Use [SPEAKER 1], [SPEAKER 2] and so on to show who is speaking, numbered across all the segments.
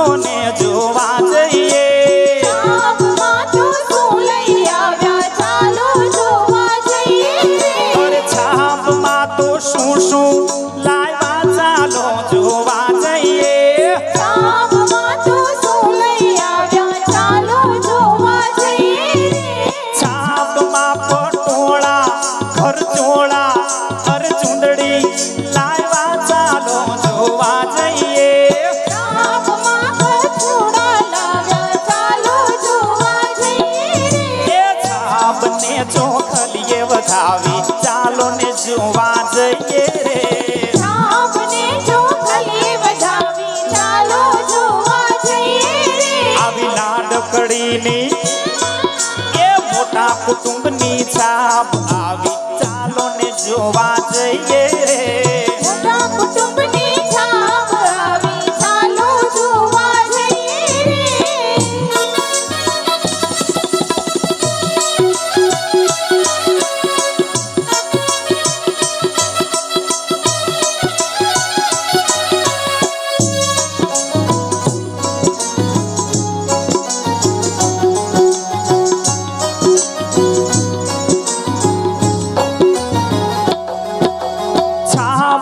[SPEAKER 1] માતોને જોવા જઈએ?
[SPEAKER 2] શું શું લાવ્યા ચાલો જોવા જઈએ?
[SPEAKER 1] છાપમાં પટોળા ઘર ચોળા ઘર ચૂંદડી લા ચોખલીએ વધાવી. ચાલો ને જોવા જઈએ રે. આવી લાડકડીની એ મોટા કુટુંબની છાપ આવી. ચાલો ને જોવા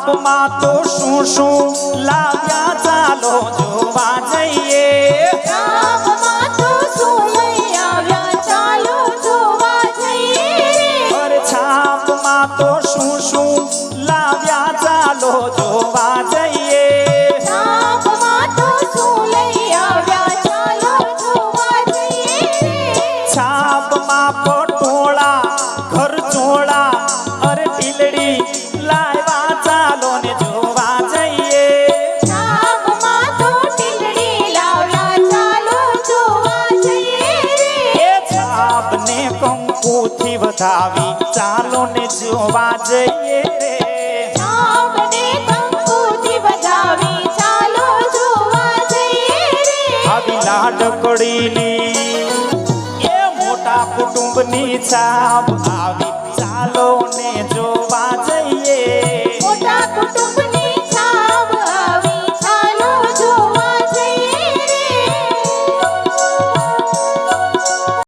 [SPEAKER 1] છાપમાં તો શું શું લાવ્યા ચાલો જોવા જઈએ. છાપમાં તો શું શું લાવ્યા ચાલો જોવા જઈએ. છાપમાં પટોળા ઘર ચોળા અરે ઢીલડી લાવ્યા પૂથી વધાવી ચાલો ને જોવા જઈએ લાડકડીની એ મોટા કુટુંબની છાપ આવી ચાલો ને જોવા